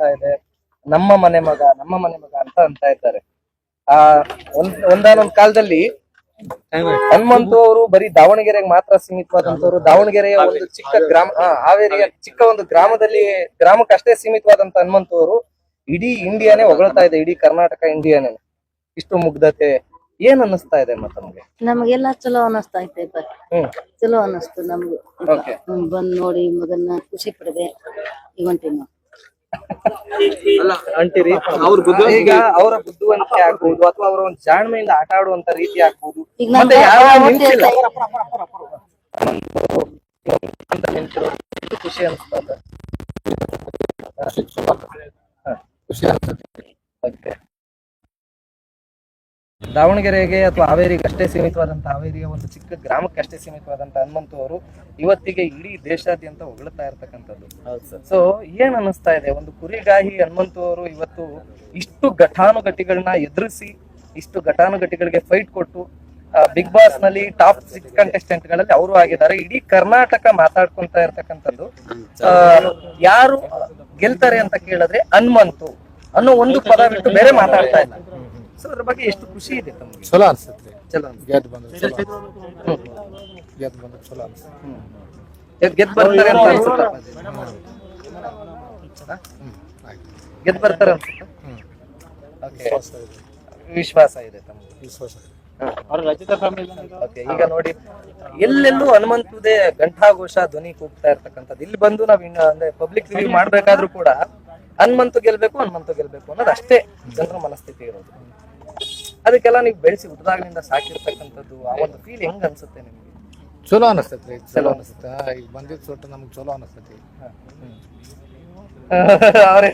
ಆಗ್ತಾ ಇದೆ ನಮ್ಮ ಮನೆ ಮಗ ನಮ್ಮ ಮನೆ ಮಗ ಅಂತ ಅಂತ ಇದ್ದಾರೆ. ಆ ಒಂದ್ ಒಂದಾನೊಂದ್ ಕಾಲದಲ್ಲಿ ಹನುಮಂತು ಅವರು ಬರೀ ದಾವಣಗೆರೆಗೆ ಮಾತ್ರ ಸೀಮಿತವಾದಂತವ್ರು. ದಾವಣಗೆರೆಯ ಒಂದು ಚಿಕ್ಕ ಗ್ರಾಮ ಹಾವೇರಿಯ ಚಿಕ್ಕ ಒಂದು ಗ್ರಾಮದಲ್ಲಿ ಗ್ರಾಮಕ್ಕೆ ಅಷ್ಟೇ ಸೀಮಿತವಾದಂತ ಹನುಮಂತು ಅವರು ಇಡೀ ಇಂಡಿಯಾನೇ ಹೊಗಳ್ತಾ ಇದೆ ಇಡೀ ಕರ್ನಾಟಕ ಇಂಡಿಯಾನೇ. ಇಷ್ಟು ಮುಗ್ಧತೆ ಏನ್ ಅನ್ನಿಸ್ತಾ ಇದೆ ಮತ್ತೆ ನಮ್ಗೆ ನಮಗೆಲ್ಲ ಚಲೋ ಅನ್ನಿಸ್ತಾ ಐತೆ ಚಲೋ ಅನ್ನಿಸ್ತು ನಮ್ಗೆ. ಬಂದ್ ನೋಡಿ ಮಗನ್ನ ಖುಷಿ ಪಡದೆ. ಇವಂಟಿನ ಅಂತೀರಿ ಅವ್ರ ಬುದ್ಧಿವಂತಿಕೆ- ಈಗ ಅವರ ಬುದ್ಧಿವಂತಿಕೆ ಆಗ್ಬಹುದು ಅಥವಾ ಅವರ ಒಂದು ಜಾಣ್ಮೆಯಿಂದ ಆಟ ಆಡುವಂತ ರೀತಿ ಆಗ್ಬಹುದು ಮತ್ತೆ ಯಾವ ನಿಂತಿಲ್ಲ? ಅಂತ ಎಷ್ಟು ಖುಷಿ ಅನಿಸ್ತದ ಓಕೆ ದಾವಣಗೆರೆಗೆ ಅಥವಾ ಹಾವೇರಿಗೆ ಅಷ್ಟೇ ಸೀಮಿತವಾದಂತ ಹಾವೇರಿಯ ಒಂದು ಚಿಕ್ಕ ಗ್ರಾಮಕ್ಕೆ ಅಷ್ಟೇ ಸೀಮಿತವಾದಂತ ಹನುಮಂತು ಅವರು ಇವತ್ತಿಗೆ ಇಡೀ ದೇಶಾದ್ಯಂತ ಹೊಗಳ್ತಾ ಇರ್ತಕ್ಕಂಥದ್ದು. ಸೊ ಏನ್ ಅನ್ನಿಸ್ತಾ ಇದೆ? ಒಂದು ಕುರಿಗಾಹಿ ಹನುಮಂತು ಅವರು ಇವತ್ತು ಇಷ್ಟು ಘಟಾನುಘಟಿಗಳನ್ನ ಎದುರಿಸಿ ಇಷ್ಟು ಘಟಾನುಘಟಿಗಳಿಗೆ ಫೈಟ್ ಕೊಟ್ಟು ಬಿಗ್ ಬಾಸ್ನಲ್ಲಿ ಟಾಪ್ ಸಿಕ್ಸ್ ಕಂಟೆಸ್ಟೆಂಟ್ಗಳಲ್ಲಿ ಅವರು ಆಗಿದ್ದಾರೆ. ಇಡೀ ಕರ್ನಾಟಕ ಮಾತಾಡ್ಕೊಂತ ಇರ್ತಕ್ಕಂಥದ್ದು. ಯಾರು ಗೆಲ್ತಾರೆ ಅಂತ ಕೇಳಿದ್ರೆ ಹನುಮಂತು ಅನ್ನೋ ಒಂದು ಪದ ಬಿಟ್ಟು ಬೇರೆ ಮಾತಾಡ್ತಾ ಇಲ್ಲ. ಸೊ ಅದ್ರ ಬಗ್ಗೆ ಎಷ್ಟು ಖುಷಿ ಇದೆ ತಮಗೆ? ಚಲೋ ಅನ್ಸತ್ರಿ ಚಲೋ ಅನ್ಸುತ್ತೆ. ಗೆದ್ದು ಬಂದ್ರೆ ಚಲೋ ಗೆದ್ದು ಬಂದ್ರೆ ಚಲೋ ಅನ್ಸತ್ತೆ. ಹ್ಮ್. ಗೆದ್ದು ಗೆದ್ ಬರ್ತಾರೆ ಅಂತ ಅನ್ಸುತ್ತೆ? ಅಪ್ಪಾಜಿ? ಹ್ಮ್ ಆಯ್ತು ಗೆದ್ ಬರ್ತಾರೆ ಅನ್ಸುತ್ತೆ? ಹ್ಮ್. ಓಕೆ ವಿಶ್ವಾಸ ಇದೆ. ವಿಶ್ವಾಸ ಇದೆ ತಮಗೆ. ವಿಶ್ವಾಸ ಇದೆ. ಓಕೆ ಈಗ ನೋಡಿ ಎಲ್ಲೆಲ್ಲೂ ಹನುಮಂತದೇ ಘಂಟಾಘೋಷ ಧ್ವನಿ ಕೂಗ್ತಾ ಇರ್ತಕ್ಕಂಥದ್ದು. ಇಲ್ಲಿ ಬಂದು ನಾವು ಇನ್ನ ಅಂದ್ರೆ ಪಬ್ಲಿಕ್ ರಿವ್ಯೂ ಮಾಡ್ಬೇಕಾದ್ರೂ ಕೂಡ ಹನುಮಂತು ಗೆಲ್ಬೇಕು ಹನುಮಂತು ಗೆಲ್ಬೇಕು ಅನ್ನೋದು ಅಷ್ಟೇ ಜನರ ಮನಸ್ಥಿತಿ ಇರೋದು. ಅದಕ್ಕೆಲ್ಲ ನೀವು ಬೆಳೆಸಿ ಹುಟ್ಟದಾಗಲಿಂದ ಸಾಕಿರ್ತಕ್ಕಂಥದ್ದು ಆ ಒಂದು ಫೀಲ್ ಹೆಂಗ್ ಅನ್ಸುತ್ತೆ ನಿಮ್ಗೆ? ಚಲೋ ಅನಿಸ್ತೈತ್ರಿ ಚಲೋ ಅನಿಸುತ್ತೆ ಈಗ ಬಂದಿದ್ದು ಸೊಟ್ಟು ನಮ್ಗೆ ಚಲೋ ಅನಿಸ್ತೈತಿ ಅವ್ರೇ.